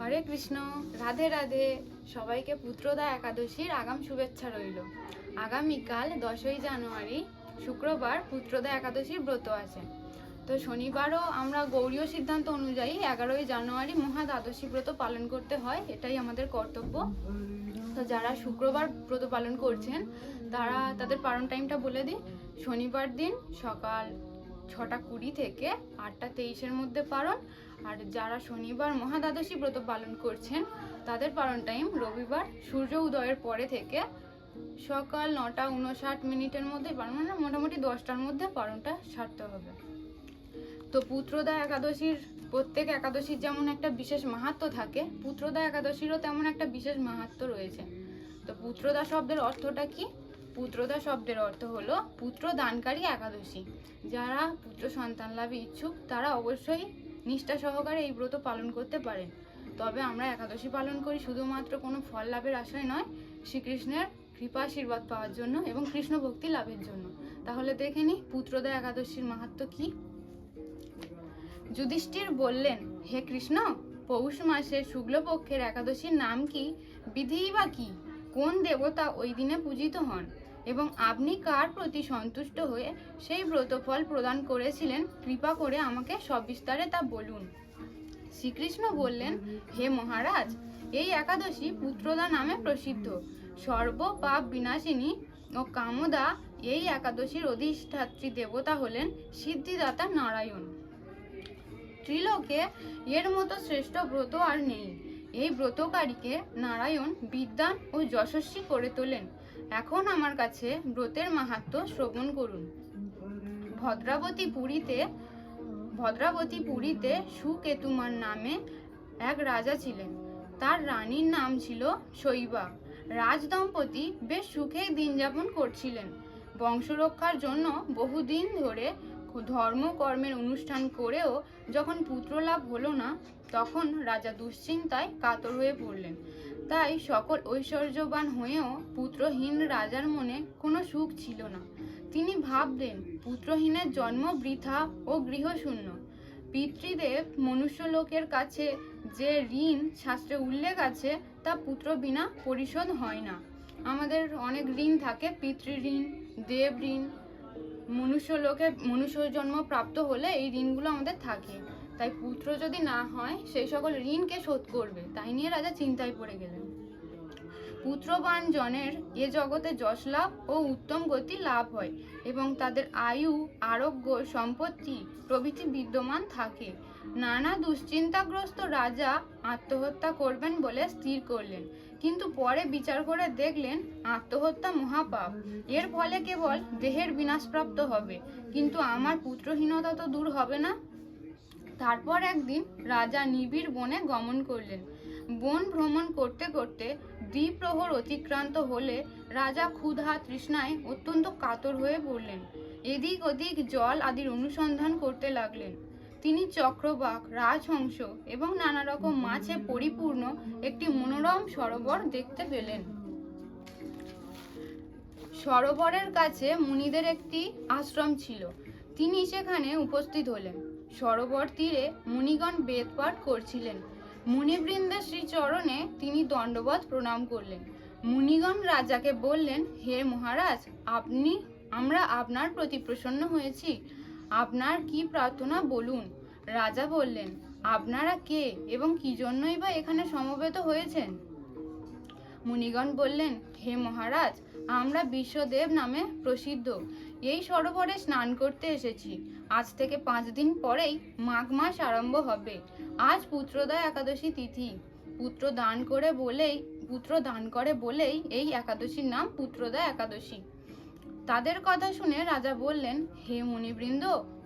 হরে কৃষ্ণ, রাধে রাধে। সবাইকে পুত্রদা একাদশীর আগাম শুভেচ্ছা রইল। আগামীকাল দশই জানুয়ারি, শুক্রবার পুত্রদা একাদশীর ব্রত আছে। তো শনিবারও আমরা গৌরীয় সিদ্ধান্ত অনুযায়ী এগারোই জানুয়ারি মহা দ্বাদশী ব্রত পালন করতে হয়, এটাই আমাদের কর্তব্য। তো যারা শুক্রবার ব্রত পালন করছেন, তারা তাদের পালন টাইমটা বলে দিই। শনিবার দিন সকাল ছটা কুড়ি থেকে আটটা তেইশের মধ্যে পালন আর যারা শনিবার মহাদ্বাদশী ব্রত পালন করছেন, তাদের পালন টাইম রবিবার সূর্য উদয়ের পরে থেকে সকাল নটা উনষাট মিনিটের মধ্যে পালন মানে মোটামুটি দশটার মধ্যে পালনটা সারতে হবে। তো পুত্রদা একাদশীর, প্রত্যেক একাদশীর যেমন একটা বিশেষ মাহাত্ম্য থাকে, পুত্রদা একাদশীরও তেমন একটা বিশেষ মাহাত্ম্য রয়েছে। তো পুত্রদা শব্দের অর্থটা কি? পুত্রদা শব্দের অর্থ হলো পুত্র দানকারী একাদশী। যারা পুত্র সন্তান লাভে ইচ্ছুক, তারা অবশ্যই নিষ্ঠা সহকারে এই ব্রত পালন করতে পারেন। তবে আমরা একাদশী পালন করি শুধুমাত্র কোনো ফল লাভের আশায় নয়, শ্রীকৃষ্ণের কৃপা আশীর্বাদ পাওয়ার জন্য এবং কৃষ্ণ ভক্তি লাভের জন্য। তাহলে দেখে নি পুত্রদা একাদশীর মাহাত্ম্য কি? যুধিষ্ঠির বললেন, হে কৃষ্ণ, পৌষ মাসের শুক্লপক্ষের একাদশীর নাম কি? বিধি বা কি? কোন দেবতা ওই দিনে পূজিত হন? এবং আপনি কার প্রতি সন্তুষ্ট হয়ে সেই ব্রতফল প্রদান করেছিলেন, কৃপা করে আমাকে সবিস্তারে তা বলুন। শ্রীকৃষ্ণ বললেন, হে মহারাজ, এই একাদশী পুত্রদা নামে প্রসিদ্ধ। সর্ব পাপ বিনাশিনী ও কামদা এই একাদশীর অধিষ্ঠাত্রী দেবতা হলেন সিদ্ধিদাতা নারায়ণ। ত্রিলোকে এর মতো শ্রেষ্ঠ ব্রত আর নেই। এই ব্রতকারীকে নারায়ণ বিদ্যান ও যশস্বী করে তোলেন। এখন আমার কাছে ব্রতের মাহাত্ম্য শ্রবণ করুন। ভদ্রাবতী পুরীতে ভদ্রাবতী পুরীতে সুকেতুমার নামে এক রাজা ছিলেন। তার রানীর নাম ছিল শৈবা। রাজদম্পতি বেশ সুখে দিন যাপন করছিলেন। বংশরক্ষার জন্য বহুদিন ধরে ধর্ম কর্মের অনুষ্ঠান করেও যখন পুত্র লাভ হলো না, তখন রাজা দুশ্চিন্তায় কাতর হয়ে পড়লেন। তাই সকল ঐশ্বর্যবান হয়েও পুত্রহীন রাজার মনে কোনো সুখ ছিল না। তিনি ভাবলেন, পুত্রহীনের জন্ম বৃথা ও গৃহশূন্য। পিতৃদেব মনুষ্যলোকের কাছে যে ঋণ শাস্ত্রে উল্লেখ আছে, তা পুত্র বিনা পরিশোধ হয় না। আমাদের অনেক ঋণ থাকে, পিতৃঋণ, দেব ঋণ মনুষ্য লোকে মনুষ্য জন্ম প্রাপ্ত হলে এই ঋণগুলো আমাদের থাকে। তাই পুত্র যদি না হয়, সেই সকল ঋণকে শোধ করবে? তাই নিয়ে রাজা চিন্তায় পড়ে গেলেন। পুত্রবান জনের এ জগতে যশ লাভ ও উত্তম গতি লাভ হয় এবং তাদের আয়ু, আরোগ্য, সম্পত্তি প্রভৃতি বিদ্যমান থাকে। নানা দুশ্চিন্তাগ্রস্ত রাজা আত্মহত্যা করবেন বলে স্থির করলেন। কিন্তু পরে বিচার করে দেখলেন, আত্মহত্যা মহাপাপ। এর ফলে কেবল দেহের বিনাশপ্রাপ্ত হবে। কিন্তু আমার পুত্রহীনতা তো দূর হবে না। তারপর একদিন রাজা নিবিড় বনে গমন করলেন। বন ভ্রমণ করতে করতে দ্বিপ্রহর অতিক্রান্ত হলে রাজা ক্ষুধা তৃষ্ণায় অত্যন্ত কাতর হয়ে পড়লেন। এদিক ওদিক জল আদির অনুসন্ধান করতে লাগলেন। তিনি চক্রবাক, রাজহংস এবং নানা রকম মাছে পরিপূর্ণ একটি মনোরম সরোবর দেখতে পেলেন। সরোবরের কাছে মুনিদের একটি আশ্রম ছিল। তিনি সেখানে উপস্থিত হলেন। সরোবর তীরে মুনিগণ বেদপাঠ করছিলেন। মুনিবৃন্দের শ্রীচরণে তিনি দণ্ডবধ প্রণাম করলেন। মুনিগণ রাজাকে বললেন, হে মহারাজ, আপনি, আমরা আপনার প্রতি প্রসন্ন হয়েছি। আপনার কি প্রার্থনা বলুন? রাজা বললেন, আপনারা কে এবং কি জন্যই বা এখানে সমবেত হয়েছেন? মুনিগণ বললেন, হে মহারাজ, আমরা বিশ্বদেব নামে প্রসিদ্ধ। এই সরোবরে স্নান করতে এসেছি। আজ থেকে পাঁচ দিন পরেই মাঘ মাস আরম্ভ হবে। আজ পুত্রদা একাদশী তিথি। পুত্র দান করে বলেই, পুত্র দান করে বলেই এই একাদশীর নাম পুত্রদা একাদশী। তাদের কথা শুনে রাজা বললেন, হে মুনিবৃন্দ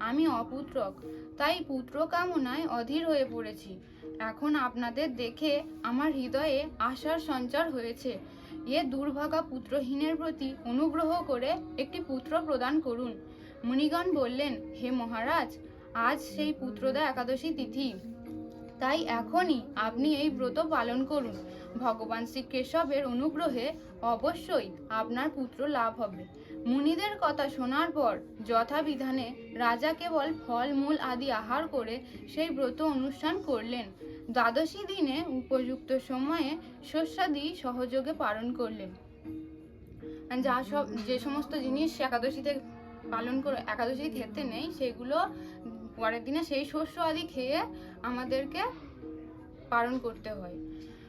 আমি অপুত্রক, তাই পুত্র কামনায় অধীর হয়ে পড়েছি। এখন আপনাদের দেখে আমার হৃদয়ে আশার সঞ্চার হয়েছে। এ দুর্ভাগা পুত্রহীনের প্রতি অনুগ্রহ করে একটি পুত্র প্রদান করুন। মুনিগণ বললেন, হে মহারাজ, আজ সেই পুত্রদা একাদশী তিথি। তাই এখনই আপনি এই ব্রত পালন করুন। ভগবান শ্রী কেশবের অনুগ্রহে অবশ্যই আপনার পুত্র লাভ হবে। মুনিদের কথা শোনার পর যথাবিধানে রাজা কেবল ফল মূল আদি আহার করে সেই ব্রত অনুষ্ঠান করলেন। দ্বাদশী দিনে উপযুক্ত সময়ে শস্যাদি সহযোগে পালন করলেন। যা সব, যে সমস্ত জিনিস একাদশীতে পালন করে একাদশী খেতে নেই, সেগুলো পরের দিনে সেই শস্য আদি খেয়ে আমাদেরকে পালন করতে হয়।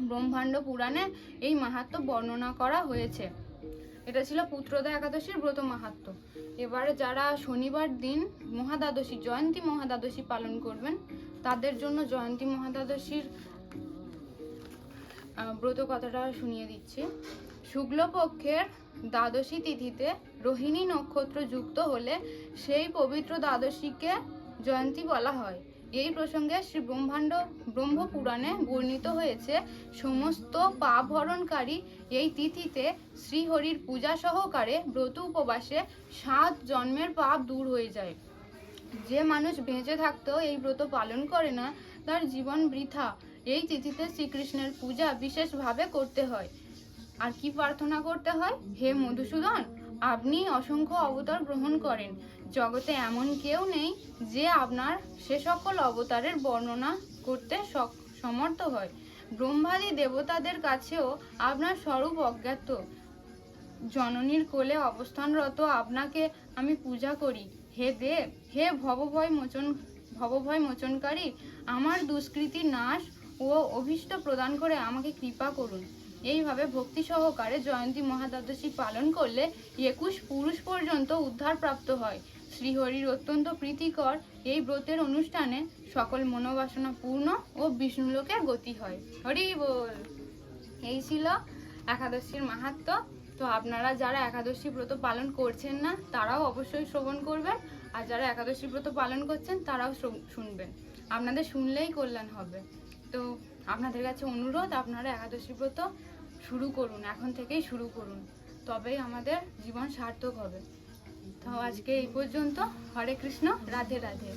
ব্রহ্মাণ্ড পুরাণে এই মাহাত্ম বর্ণনা করা হয়েছে। এটা ছিল পুত্রদা একাদশীর ব্রত মাহাত্ম। এবারে যারা শনিবার দিন মহাদ্বাদশী, জয়ন্তী মহাদ্বাদশী পালন করবেন, তাদের জন্য জয়ন্তী মহাদ্বাদশীর ব্রত কথাটা শুনিয়ে দিচ্ছি। শুক্লপক্ষের দ্বাদশী তিথিতে রোহিণী নক্ষত্র যুক্ত হলে সেই পবিত্র দ্বাদশীকে জয়ন্তী বলা হয়। এই প্রসঙ্গে শ্রী ব্রহ্মাণ্ড ব্রহ্মপুরাণে বর্ণিত হয়েছে, সমস্ত পাপ হরণকারী এই তিথিতে শ্রীহরির পূজা সহকারে ব্রত উপবাসে সাত জন্মের পাপ দূর হয়ে যায়। যে মানুষ বেঁচে থাকতেও এই ব্রত পালন করে না, তার জীবন বৃথা। এই তিথিতে শ্রীকৃষ্ণের পূজা বিশেষভাবে করতে হয়। আর কি প্রার্থনা করতে হয়? হে মধুসূদন, আপনি অসংখ্য অবতার গ্রহণ করেন। জগতে এমন কেউ নেই যে আপনার সে সকল অবতারের বর্ণনা করতে সমর্থ হয়। ব্রহ্মাদি দেবতাদের কাছেও আপনার স্বরূপ অজ্ঞাত। জননীর কোলে অবস্থানরত আপনাকে আমি পূজা করি। হে দেব, হে ভবভয় মোচন ভবভয় মোচনকারী, আমার দুষ্কৃতি নাশ ও অভীষ্ট প্রদান করে আমাকে কৃপা করুন। এইভাবে ভক্তি সহকারে জয়ন্তী মহাদ্বাদশী পালন করলে একুশ পুরুষ পর্যন্ত উদ্ধার প্রাপ্ত হয়। শ্রীহরির অত্যন্ত প্রীতিকর এই ব্রতের অনুষ্ঠানে সকল মনোবাসনা পূর্ণ ও বিষ্ণুলোকের গতি হয়। হরি বল। এই ছিল একাদশীর মাহাত্ম। তো আপনারা যারা একাদশী ব্রত পালন করছেন না, তারাও অবশ্যই শ্রবণ করবেন। আর যারা একাদশী ব্রত পালন করছেন, তারাও শুনবেন। আপনাদের শুনলেই কল্যাণ হবে। তো আপনাদের কাছে অনুরোধ, আপনারা একাদশী ব্রত শুরু করুন, এখন থেকেই শুরু করুন। তবেই আমাদের জীবন সার্থক হবে। তো আজকে এই পর্যন্ত। হরে কৃষ্ণ রাধে রাধে।